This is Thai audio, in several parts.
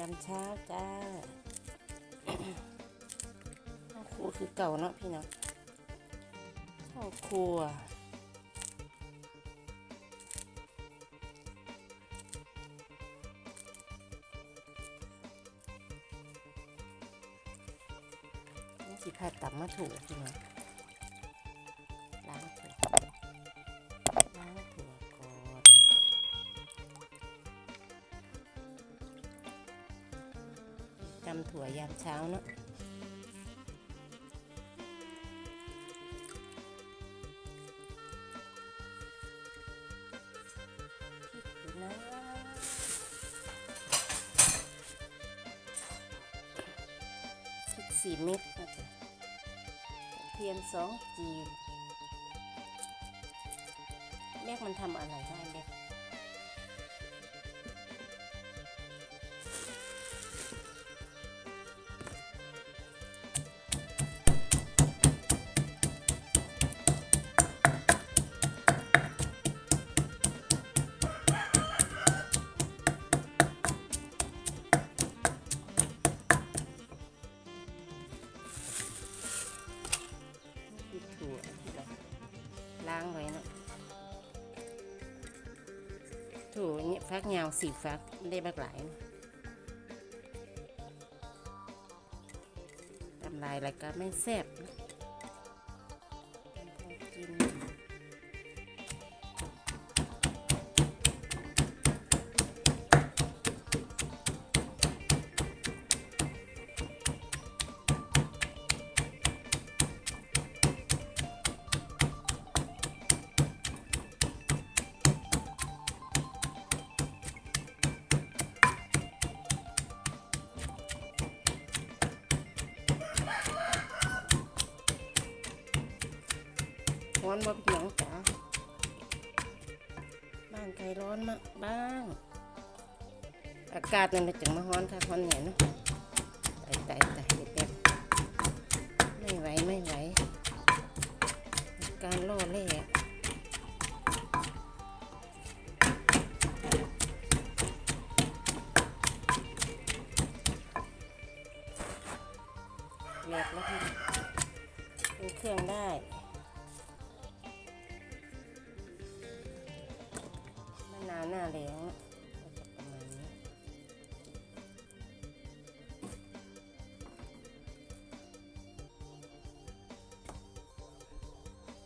ยามเช้าจ้าข้าวครัวคือเก่าเนาะพี่เนาะข้าวครัวนี่สิพาตับมาถูพี่เนาะ ตำถั่วยามเช้าเนาะสี่เม็ดนะจ๊ะกระเทียมสองจีบแม่มันทำอะไรได้เล็ก ถั่วเนี่ยฟักยาวสี่ฟักได้บักหลายทำลายอะไรก็ไม่แซ่บเนาะพอกิน อนบ่พี่น้องจ๋าบ้านใครร้อนมากบ้าง อากาศนั่นแหละจึงมาร้อนค่ะร้อนเนี่ยเนาะตายตายตายเด็กๆไม่ไหวไม่ไหว การล่อแร่แหลกแล้วพี่เป็นเครื่องได้าหน้าเหลงประมาณนี้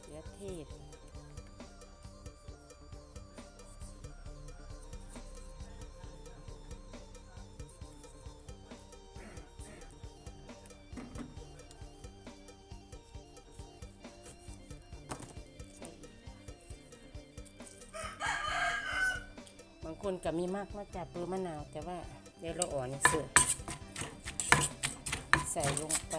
เขือเทศ คนก็มีมากมาจากเปลือมะนาว แต่ว่าเดี๋ยวเราอ่อนเสือใส่ลงไป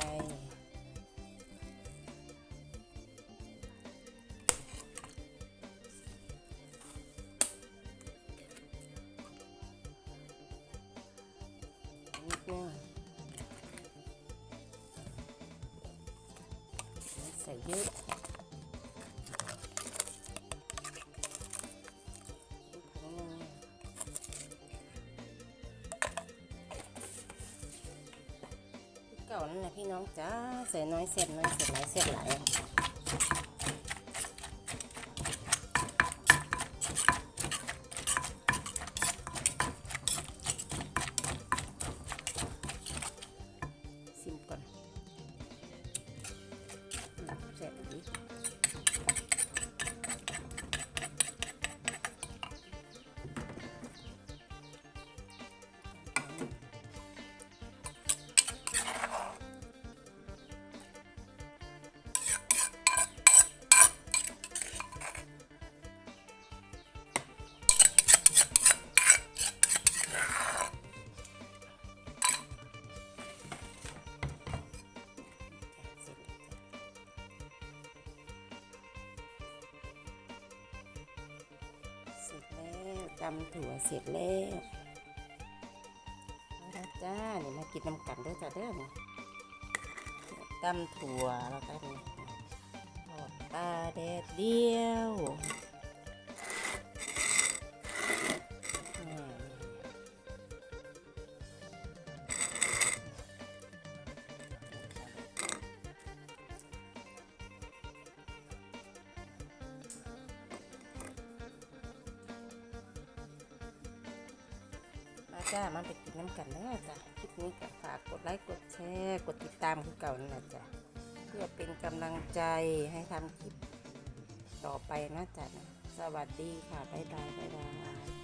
นิดนึงใส่เยอะ เก่านั่นแหละพี่น้องจ้าเส่น้อยเสร็จน้อยเสร็จหลายเสร็จหลาย แล้วตำถั่วเสร็จแล้วเอาละจ้านี่มากินน้ำกันด้วยจ้าเด้อนี่ตำถั่วแล้วก็นี่ทอดปลาแดดเดียว จ้ามันไปกินน้ำกันนะจ้ะคลิปนี้ก็ฝากกดไลค์กดแชร์กดติดตามคือเก่านั่นแหละจ้ะเพื่อเป็นกำลังใจให้ทำคลิปต่อไปนะจ้ะสวัสดีค่ะบ๊ายบายบ๊ายบาย